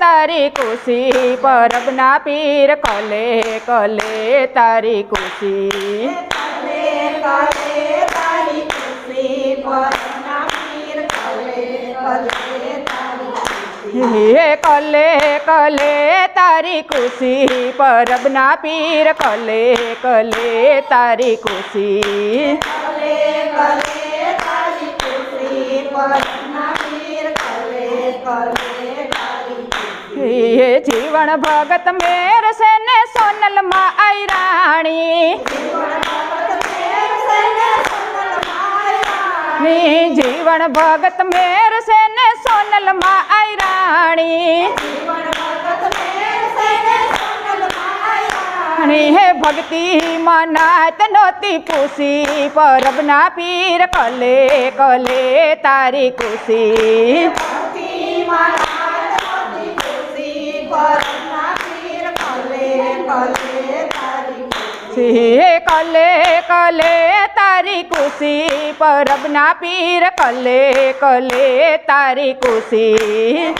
તારી ખુશી પરબના પીર કલે કલે તારી ખુશી. હે કલે કલે તારી ખુશી પરબના પીર કલે કલે તારી ખુશી. કલે કલે તારી ખુશી પીર જીવન ભગત મેર છે ને સોનલમાં આઈ રાણી ની જીવન ભગત મેર છે ને સોનલમાં આઈ રાણી રાણી હે ભક્તિ મનાત નોતી પૂસી પરબના પીર કલે કલે તારી ખુશી सिंह कले कले तारी खुशी परब ना पीर कले कले तारी खुशी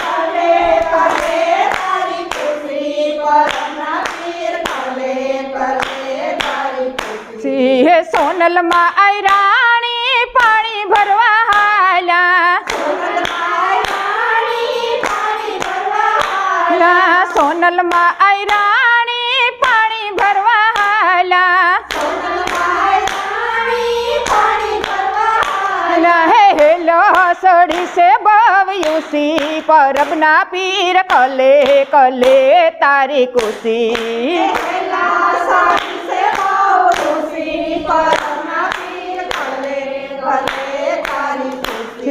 कले कले तारी खुशी पर ना पीर कले कले तारी खुशी सिंह सोनल मा आयरा બધા સોનલમાં આયરાણી પાણી ભરવા હાલા હે હેલો સડી સે બવ્યું સી પરબના પીર, કલે કલે, તારી કુસી.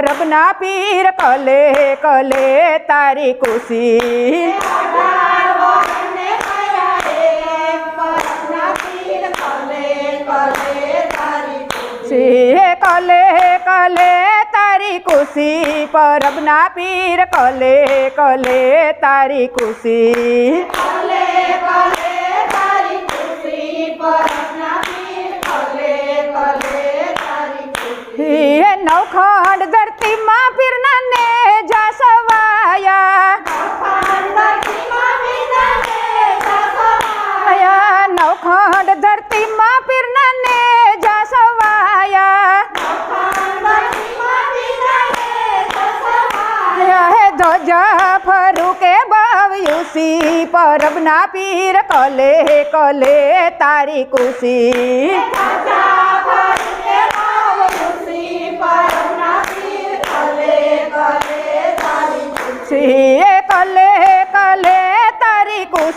એ પરબના પીર કલે કલે તારી ખુશી છે કલે કલે તારી ખુશી પરબના પીર કલે કલે તારી ખુશી હે નવખંડ ધરતીમાં પીરના ને જા સવાયા આયા નવખંડ ધરતીમાં પીરના ને જા સવાયા આયા હે ધજા ફરુકે બાવયુસી પરબના પીર કલે કલે તારી ખુશી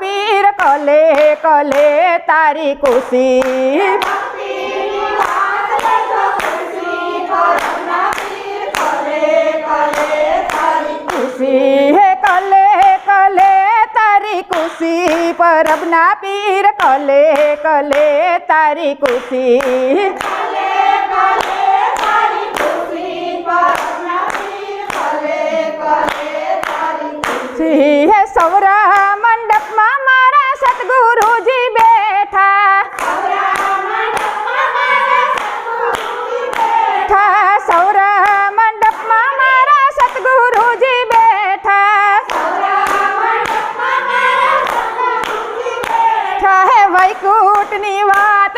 पीर कले कले तारी खुशी कले कले तारी खुशी परब पीर कले कले तारी खुशी सौरा વાત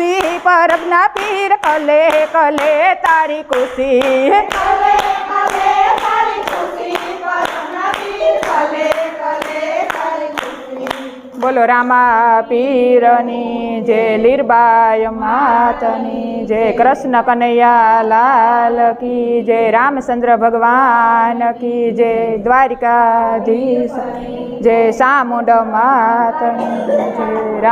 તારી ખુશી પરબના પીર કલે કલે તારી ખુશી કલે કલે તારી ખુશી, પરમના પીર કલે કલે તારી ખુશી. બોલો રામા પીરની જય લીરબાય માતની જય કૃષ્ણ કનૈયા લાલ કી જય રામચંદ્ર ભગવાન કી જય દ્વારિકાધીશ જય સામુંડ માતની જય રામ